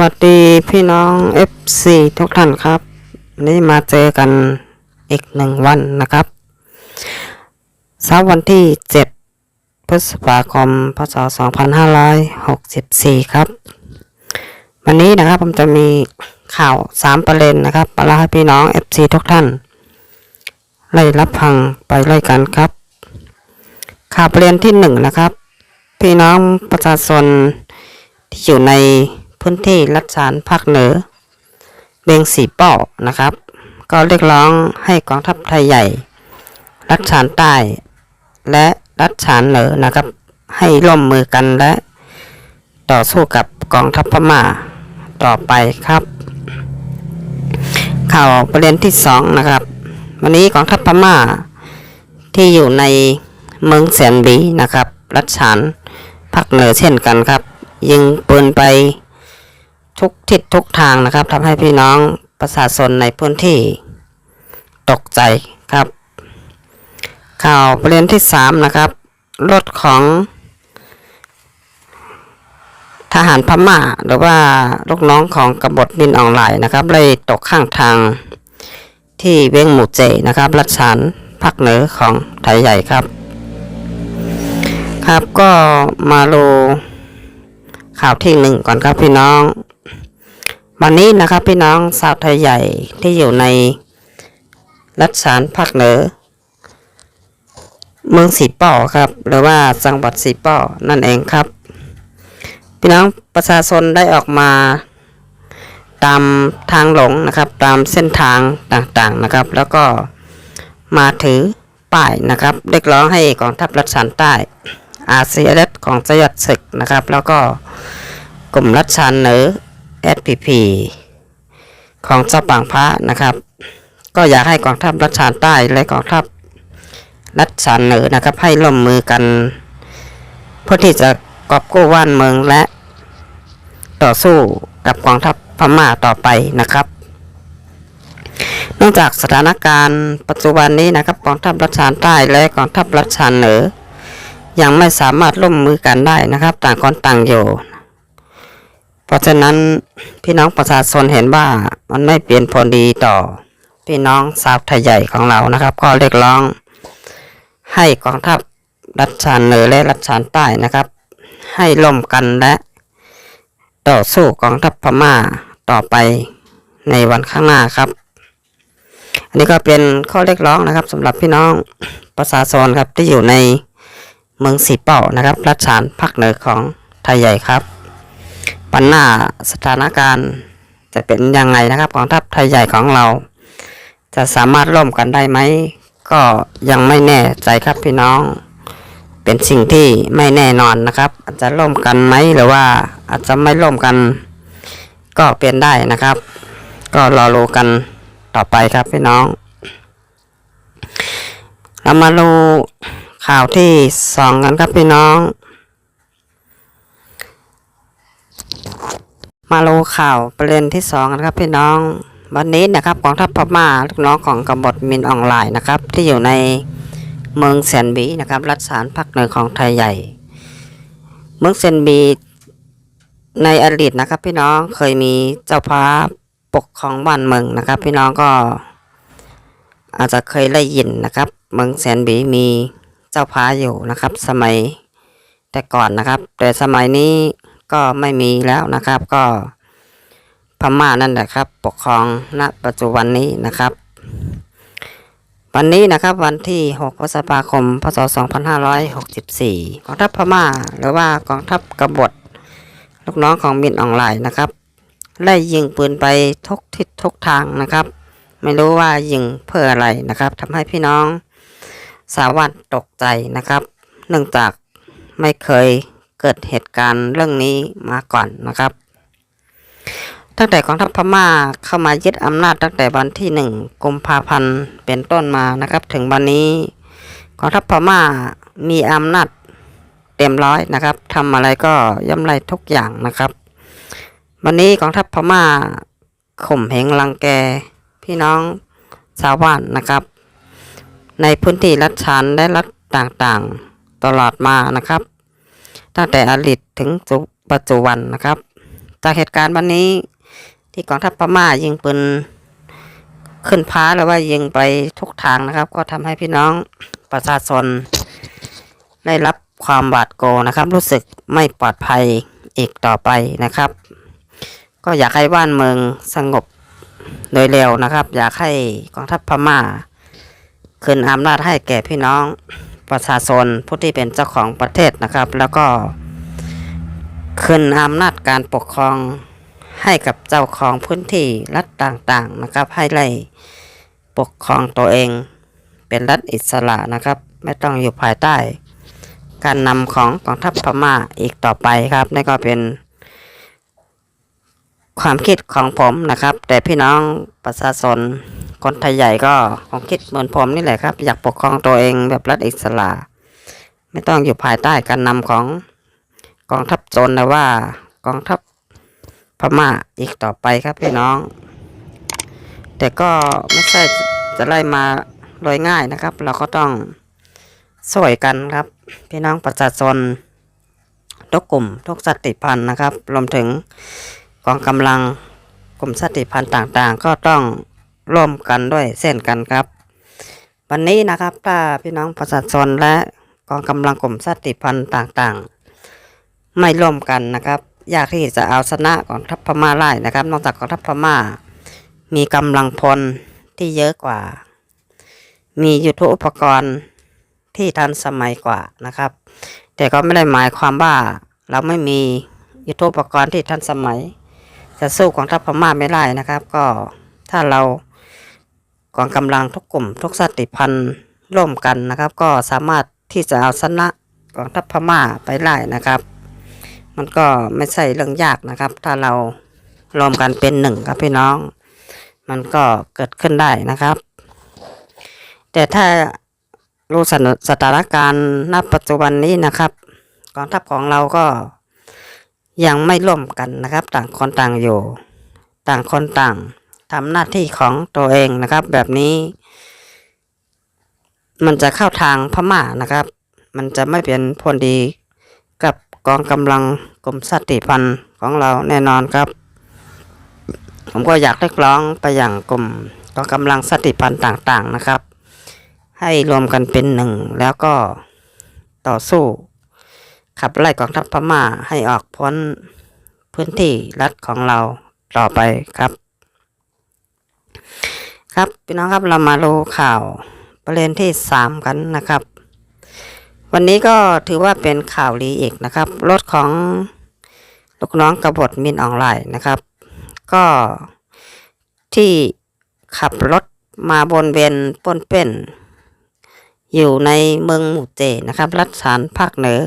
วัสดีพี่น้อง FC ทุกท่านครับวันนี้มาเจอกันอีกหนึ่งวันนะครับเช้าวันที่ 7 พฤษภาคม พศ 2564 ครับ วันนี้นะครับผมจะมีข่าว 3 ประเด็นนะครับมาเล่าให้พี่น้อง FC ทุกท่าน ไล่รับฟังไปไล่กันครับ ข่าวประเด็นที่ 1 นะครับ พี่น้องประชาชนที่อยู่ใน พื้นที่รัฐฉานภาคเหนือเบงสีเป้านะครับ ก็เรียกร้องให้กองทัพไทยใหญ่ รัฐฉานใต้ และรัฐฉานเหนือนะครับ ให้ร่วมมือกันและ ต่อสู้กับกองทัพพม่าต่อไปครับ ข่าวประเด็นที่สองนะครับ วันนี้กองทัพพม่า ที่อยู่ในเมืองเสียนบีนะครับ รัฐฉานภาคเหนือเช่นกันครับ ยิงปืนไป ทุกทิศทุกทางนะครับทำให้พี่น้องประชาชนในพื้นที่ตกใจครับ ข่าวประเด็นที่สามนะครับรถของทหารพม่าหรือว่าลูกน้องของกบฏมินออนไลน์นะครับเลยตกข้างทางที่เวียงหมู่เจนะครับ รัฐฉานภาคเหนือของไทยใหญ่ครับ ครับก็มาดูข่าวที่หนึ่งก่อนครับพี่น้อง วันนี้นะครับพี่น้องชาวไทยใหญ่ที่อยู่ในรัฐฉานภาคเหนือ เมืองสีป้อครับ หรือว่าจังหวัดสีป้อนั่นเองครับ พี่น้องประชาชนได้ออกมา ตามทางหลงนะครับ ตามเส้นทางต่างๆนะครับ แล้วก็มาถือป้ายนะครับเรียกร้องให้กองทัพรัฐฉานใต้อาเซียนของสยดศึกนะครับ แล้วก็กลุ่มรัฐชานเหนือ SPP ของเจ้าปางพระนะครับ ก็อยากให้กองทัพรัฐชานใต้และกองทัพรัฐชานเหนือนะครับ ให้ร่วมมือกันเพื่อที่จะกอบกู้ว่านเมืองและต่อสู้กับกองทัพพม่าต่อไปนะครับ เนื่องจากสถานการณ์ปัจจุบันนี้นะครับกองทัพรัฐชานใต้และกองทัพรัฐชานเหนือยังไม่สามารถร่วมมือกันได้นะครับ ต่างคนต่างอยู่ ราะฉะนั้นพี่น้องประชาชนเห็นว่ามันไม่เปลี่ยนผลดีต่อ พี่น้องชาวไทยใหญ่ของเรานะครับ ก็เรียกร้อง ให้กองทัพรัฐชานเหนือและรัฐชานใต้นะครับ ให้ร่วมกันและต่อสู้กองทัพพม่าต่อไปในวันข้างหน้าครับ อันนี้ก็เป็นข้อเรียกร้องนะครับสำหรับพี่น้องประชาชนครับที่อยู่ในเมืองสีเป่านะครับ รัฐานภาคเหนือของไทยใหญ่ครับ ปัญหาสถานการณ์จะเป็นยังไงนะครับกองทัพไทยใหญ่ของเรา จะสามารถร่วมกันได้ไหม ก็ยังไม่แน่ใจครับพี่น้อง เป็นสิ่งที่ไม่แน่นอนนะครับ อาจจะร่วมกันไหมหรือว่าอาจจะไม่ร่วมกัน ก็เป็นได้นะครับ ก็รอรู้กันต่อไปครับพี่น้อง เรามาดูข่าวที่สองกันครับพี่น้อง มาดูข่าวประเด็นที่สองกันครับพี่น้อง วันนี้นะครับกองทัพพม่าลูกน้องของกบฏมินออนไลน์นะครับ ที่อยู่ในเมืองเซนบีนะครับ รัฐสารภาคเหนือของไทยใหญ่ เมืองเซนบีในอดีตนะครับ พี่น้องเคยมีเจ้าฟ้าปกครองบ้านเมืองนะครับ พี่น้องก็ อาจจะเคยได้ยินนะครับ เมืองแสนบีมีเจ้าพ้าอยู่นะครับ สมัยแต่ก่อนนะครับ แต่สมัยนี้ ก็ไม่มีแล้วนะครับ ก็พม่านั่นแหละครับ ปกครองณปัจจุบันนี้นะครับ วันนี้นะครับวันที่6พฤษภาคม พศ 2564 กองทัพพม่า หรือว่ากองทัพกบฏลูกน้องของมินออนไลน์นะครับไล่ยิงปืนไปทุกทิศทุกทางนะครับ ไม่รู้ว่ายิงเพื่ออะไรนะครับทำให้พี่น้องสาวันตกใจนะครับ เนื่องจากไม่เคย เกิดเหตุการณ์เรื่องนี้มาก่อนนะครับ ตั้งแต่กองทัพพม่าเข้ามายึดอำนาจตั้งแต่วันที่หนึ่งกุมภาพันธ์เป็นต้นมานะครับ ถึงวันนี้กองทัพพม่ามีอำนาจเต็มร้อยนะครับทำอะไรก็ย่ำไรทุกอย่างนะครับ วันนี้กองทัพพม่าข่มเหงรังแกพี่น้องชาวบ้านนะครับ ในพื้นที่รัฐชานและรัฐต่างๆ ตลอดมานะครับ ตั้งแต่อดีตถึงปัจจุบันนะครับ จากเหตุการณ์วันนี้ที่กองทัพพม่ายิงปืนขึ้นพ้าหรือว่ายิงไปทุกทางนะครับ ก็ทำให้พี่น้องประชาชนได้รับความหวาดกลัวนะครับ รู้สึกไม่ปลอดภัยอีกต่อไปนะครับ ก็อยากให้บ้านเมืองสงบโดยเร็วนะครับ อยากให้กองทัพพม่าคืนอำนาจให้แก่พี่น้อง ประชาชนผู้ที่เป็นเจ้าของประเทศนะครับ แล้วก็คืนอำนาจการปกครองให้กับเจ้าของพื้นที่รัฐต่างๆนะครับ ให้ไล่ปกครองตัวเองเป็นรัฐอิสระนะครับ ไม่ต้องอยู่ภายใต้ การนำของกองทัพพม่าอีกต่อไปครับนี่ก็เป็น ความคิดของผมนะครับ แต่พี่น้องประชาชน คนไทยใหญ่ก็คงคิดเหมือนผมนี่แหละครับ อยากปกครองตัวเองแบบรัฐอิสระ ไม่ต้องอยู่ภายใต้การนำของกองทัพโจรนะว่ากองทัพพม่าอีกต่อไปครับพี่น้อง แต่ก็ไม่ใช่จะไล่มาโดยง่ายนะครับ เราก็ต้องสวยกันครับ พี่น้องประชาชนทุกกลุ่มทุกสติพันธ์นะครับรวมถึงกองกำลังกลุ่มสติพันธ์ต่างๆ ก็ต้อง ร่วมกันด้วยเส้นกันครับ วันนี้นะครับถ้าพี่น้องประชาชนและกองกำลังกลุ่มสติพันธ์ต่างๆ ไม่ร่วมกันนะครับ ยากที่จะเอาชนะกองทัพพม่าได้นะครับ นอกจากกองทัพพม่า มีกำลังพลที่เยอะกว่า มียุทโธปกรณ์ที่ทันสมัยกว่านะครับ แต่ก็ไม่ได้หมายความว่าเราไม่มียุทธปกรณ์ที่ทันสมัย จะสู้กองทัพพม่าไม่ได้นะครับ ก็ถ้าเรา กองกำลังทุกกลุ่ม ทุกสติพันธ์ร่วมกันนะครับ ก็สามารถที่จะเอาชนะกองทัพพม่าไปได้นะครับ มันก็ไม่ใช่เรื่องยากนะครับ ถ้าเรารวมกันเป็นหนึ่งครับพี่น้อง มันก็เกิดขึ้นได้นะครับ แต่ถ้ารู้สถานสถานการณ์ณปัจจุบันนี้นะครับกองทัพของเราก็ยังไม่ร่วมกันนะครับ ต่างคนต่างอยู่ ต่างคนต่าง ทำหน้าที่ของตัวเองนะครับ แบบนี้ มันจะเข้าทางพม่านะครับ มันจะไม่เป็นผลดีกับกองกำลังกรมสติพันธ์ของเราแน่นอนครับ ผมก็อยากเรียกร้องไปอย่างกลุ่มกองกำลังสติพันธ์ต่างๆนะครับ ให้รวมกันเป็นหนึ่งแล้วก็ต่อสู้ขับไล่กองทัพพม่าให้ออกพ้นพื้นที่รัฐของเราต่อไปครับ ครับพี่น้องครับเรามาดูข่าวประเด็นที่สามกันนะครับ วันนี้ก็ถือว่าเป็นข่าวดีอีกนะครับรถของลูกน้องกบฏมินออนไลน์นะครับ ก็ที่ขับรถมาบนเวนปนเป็นอยู่ในเมืองหมู่เจนะครับ รัฐสารภาคเหนือ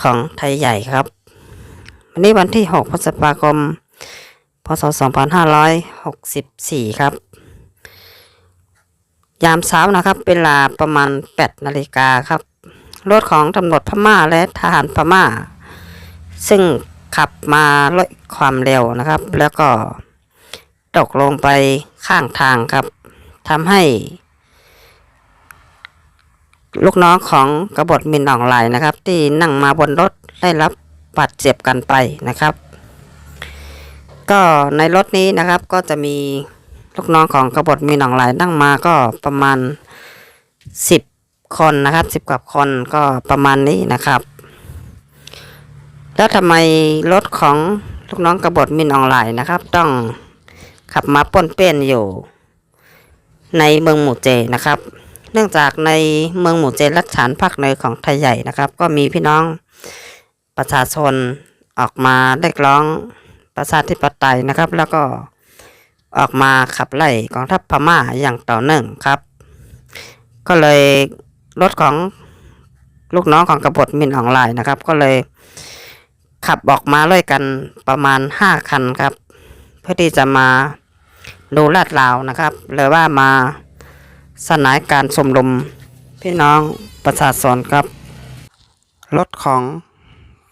ของไทยใหญ่ครับ วันนี้วันที่ 6 พฤษภาคม ศ 2564 ครับ ยามเช้านะครับ เวลาประมาณ 8 นาฬิกาครับรถของตำรวจพม่าและทหารพม่า ซึ่งขับมาด้วยความเร็วนะครับ แล้วก็ตกลงไปข้างทางครับทำให้ ลูกน้องของกบฏมินออนไลนะครับ ที่นั่งมาบนรถได้รับบาดเจ็บกันไปนะครับ ก็ในรถนี้นะครับก็จะมีลูกน้องของกบฏมินออนไลน์นั่งมาก็ประมาณสิบคนนะครับสิบกว่าคนก็ประมาณนี้นะครับ แล้วทำไมรถของลูกน้องกบฏมินออนไลน์นะครับ ต้องขับมาป้นเปี้ยนอยู่ ในเมืองหมู่เจนะครับ เนื่องจากในเมืองหมู่เจรัชฉานภาคเหนือของไทยใหญ่นะครับ ก็มีพี่น้องประชาชนออกมาเรียกร้อง ประชาธิปไตยนะครับ แล้วก็ออกมาขับไล่กองทัพพม่าอย่างต่อเนื่องครับ ก็เลยรถของลูกน้องของกบฏมินออนไลน์นะครับ ก็เลยขับออกมาด้วยกันประมาณห้าคันครับ เพื่อที่จะมาดูลาดราวนะครับหรือว่ามาสนายการสมรมพี่น้องประชาชนครับ รถของ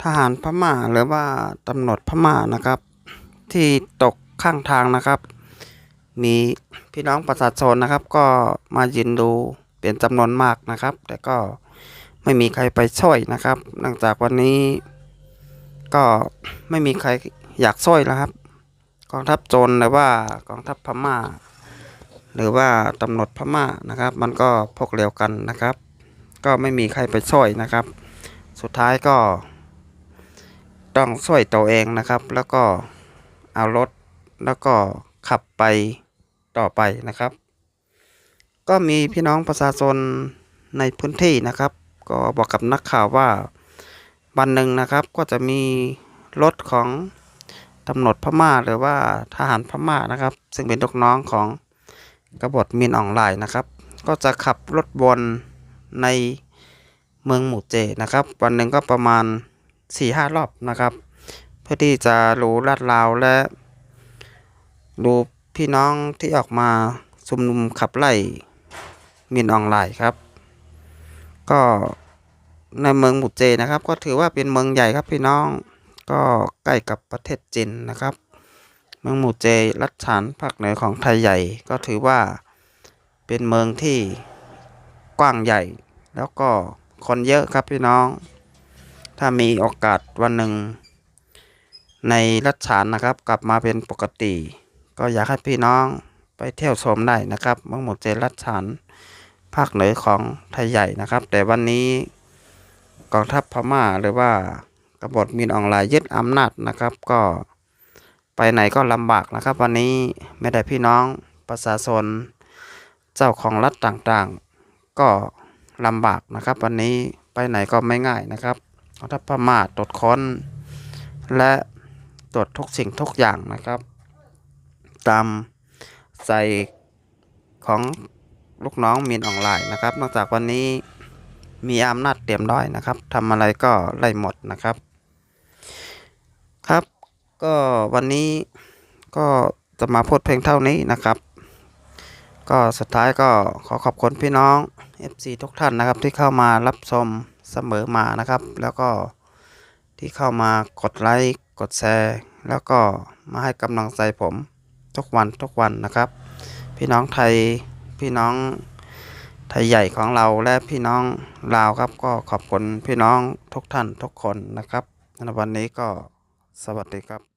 ทหารพม่าหรือว่าตำรวจพม่านะครับ ที่ตกข้างทางนะครับ มีพี่น้องประชาชนนะครับ ก็มายืนดูเป็นจำนวนมากนะครับ แต่ก็ไม่มีใครไปช่วยนะครับเนื่องจากวันนี้ ก็ไม่มีใครอยากซ้อยแล้วครับ กองทัพโจรหรือว่ากองทัพพม่า หรือว่าตำรวจพม่านะครับ มันก็พกเร็วกันนะครับ ก็ไม่มีใครไปช่วยนะครับ สุดท้ายก็ ต้องช่วยตัวเองนะครับ แล้วก็ เอารถแล้วก็ขับไปต่อไปนะครับ ก็มีพี่น้องประชาชนในพื้นที่นะครับ ก็บอกกับนักข่าวว่าวันหนึ่งนะครับก็จะมีรถของตำรวจพม่าหรือว่าทหารพม่านะครับ ซึ่งเป็นลูกน้องของกบฏมินออนไลน์นะครับ ก็จะขับรถวนในเมืองหมู่เจนะครับ วันหนึ่งก็ประมาณ4-5หรอบนะครับ พื่อที่จะรู้ลาดราวและดูพี่น้องที่ออกมาชุมนุมขับไล่มินออนไลน์ครับ ก็ในเมืองมูเจนะครับ ก็ถือว่าเป็นเมืองใหญ่ครับพี่น้องก็ใกล้กับประเทศจีนนะครับ เมืองมูเจรัฐฉานภาคเหนือของไทยใหญ่ก็ถือว่าเป็นเมืองที่กว้างใหญ่ แล้วก็คนเยอะครับพี่น้อง ถ้ามีโอกาสวันหนึ่ง ในรัฐฉานนะครับ กลับมาเป็นปกติ ก็อยากให้พี่น้องไปเที่ยวชมได้นะครับเมืองหมู่เจรัฐฉานภาคเหนือของไทยใหญ่นะครับ แต่วันนี้กองทัพพม่าหรือว่ากบฏมินออนไลน์ยึดอำนาจนะครับ ก็ไปไหนก็ลำบากนะครับ วันนี้ไม่ได้พี่น้องประชาชนเจ้าของรัฐต่างๆ ก็ลำบากนะครับ วันนี้ไปไหนก็ไม่ง่ายนะครับกองทัพพม่าตรวจค้นและ ตรวจทุกสิ่งทุกอย่างนะครับ ตามใจของลูกน้องมินออนไลน์นะครับ นอกจากวันนี้มีอำนาจเต็มร้อยนะครับทำอะไรก็ไล่หมดนะครับ ครับ ก็วันนี้ก็จะมาพูดเพลงเท่านี้นะครับ ก็สุดท้ายก็ขอขอบคุณพี่น้อง FC ทุกท่านนะครับที่เข้ามารับชมเสมอมานะครับ แล้วก็ที่เข้ามากดไลค์ กดแชร์ แล้วก็มาให้กำลังใจผมทุกวันทุกวันนะครับ พี่น้องไทยพี่น้องไทยใหญ่ของเราและพี่น้องลาวครับ ก็ขอบคุณพี่น้องทุกท่านทุกคนนะครับในวันนี้ก็สวัสดีครับ